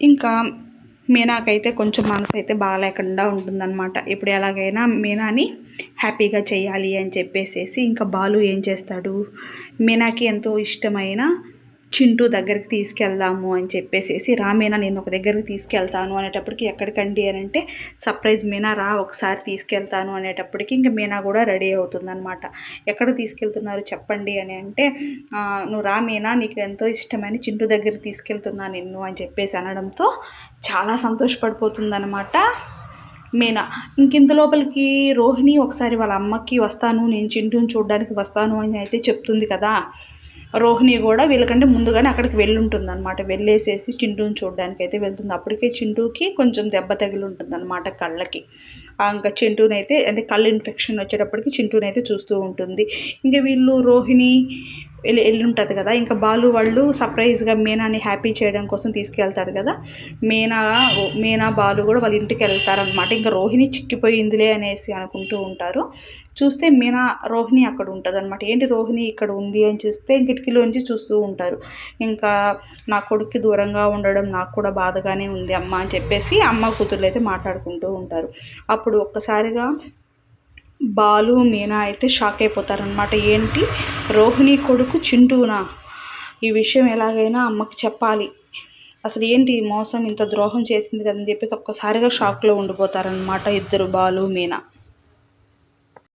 ఇంకా మీనాకైతే కొంచెం మనసు అయితే బాగాలేకుండా ఉంటుందన్నమాట. ఇప్పుడు ఎలాగైనా మీనాని హ్యాపీగా చేయాలి అని చెప్పేసేసి ఇంకా బాలు ఏం చేస్తాడు? మీనాకి ఎంతో ఇష్టమైన చింటూ దగ్గరికి తీసుకెళ్దాము అని చెప్పేసేసి రా మీనా నేను ఒక దగ్గరికి తీసుకెళ్తాను అనేటప్పటికి ఎక్కడికండి అని అంటే సర్ప్రైజ్ మీనా రా ఒకసారి తీసుకెళ్తాను అనేటప్పటికి ఇంకా మీనా కూడా రెడీ అవుతుందనమాట ఎక్కడ తీసుకెళ్తున్నారు చెప్పండి అని అంటే నువ్వు రా మీనా నీకు ఎంతో ఇష్టమైన చింటూ దగ్గర తీసుకెళ్తున్నా నిన్ను అని చెప్పేసి అనడంతో చాలా సంతోషపడిపోతుందనమాట మీనా. ఇంకింత లోపలికి రోహిణి ఒకసారి వాళ్ళ అమ్మకి వస్తాను నేను చింటూని చూడడానికి వస్తాను అని అయితే చెప్తుంది కదా. రోహిణి కూడా వీళ్ళకంటే ముందుగానే అక్కడికి వెళ్ళి ఉంటుంది అనమాట వెళ్ళేసేసి చింటూని చూడడానికి అయితే వెళ్తుంది. అప్పటికే చింటూకి కొంచెం దెబ్బ తగిలి ఉంటుంది అనమాట కళ్ళకి ఇంకా చింటూనైతే అంటే కళ్ళు ఇన్ఫెక్షన్ వచ్చేటప్పటికి చింటూనైతే చూస్తూ ఉంటుంది. ఇంకా వీళ్ళు రోహిణి వెళ్ళి వెళ్ళి ఉంటుంది కదా. ఇంకా బాలు వాళ్ళు సర్ప్రైజ్గా మీనాని హ్యాపీ చేయడం కోసం తీసుకెళ్తాడు కదా. మీనా మీనా బాలు కూడా వాళ్ళ ఇంటికి వెళ్తారనమాట ఇంకా రోహిణి చిక్కిపోయిందిలే అనేసి అనుకుంటూ ఉంటారు. చూస్తే మీనా రోహిణి అక్కడ ఉంటుంది అనమాట ఏంటి రోహిణి ఇక్కడ ఉంది అని చూస్తే కిటికీలోంచి చూస్తూ ఉంటారు. ఇంకా నా కొడుక్కి దూరంగా ఉండడం నాకు కూడా బాధగానే ఉంది అమ్మ అని చెప్పేసి అమ్మ కూతుర్లు అయితే మాట్లాడుకుంటూ ఉంటారు. అప్పుడు ఒక్కసారిగా బాలు మీనా అయితే షాక్ అయిపోతారనమాట ఏంటి? రోహిణి కొడుకు చింటూనా? ఈ విషయం ఎలాగైనా అమ్మకి చెప్పాలి. అసలు ఏంటి ఈ మోసం? ఇంత ద్రోహం చేసింది కదని చెప్పేసి ఒక్కసారిగా షాక్లో ఉండిపోతారనమాట ఇద్దరు బాలు మీనా.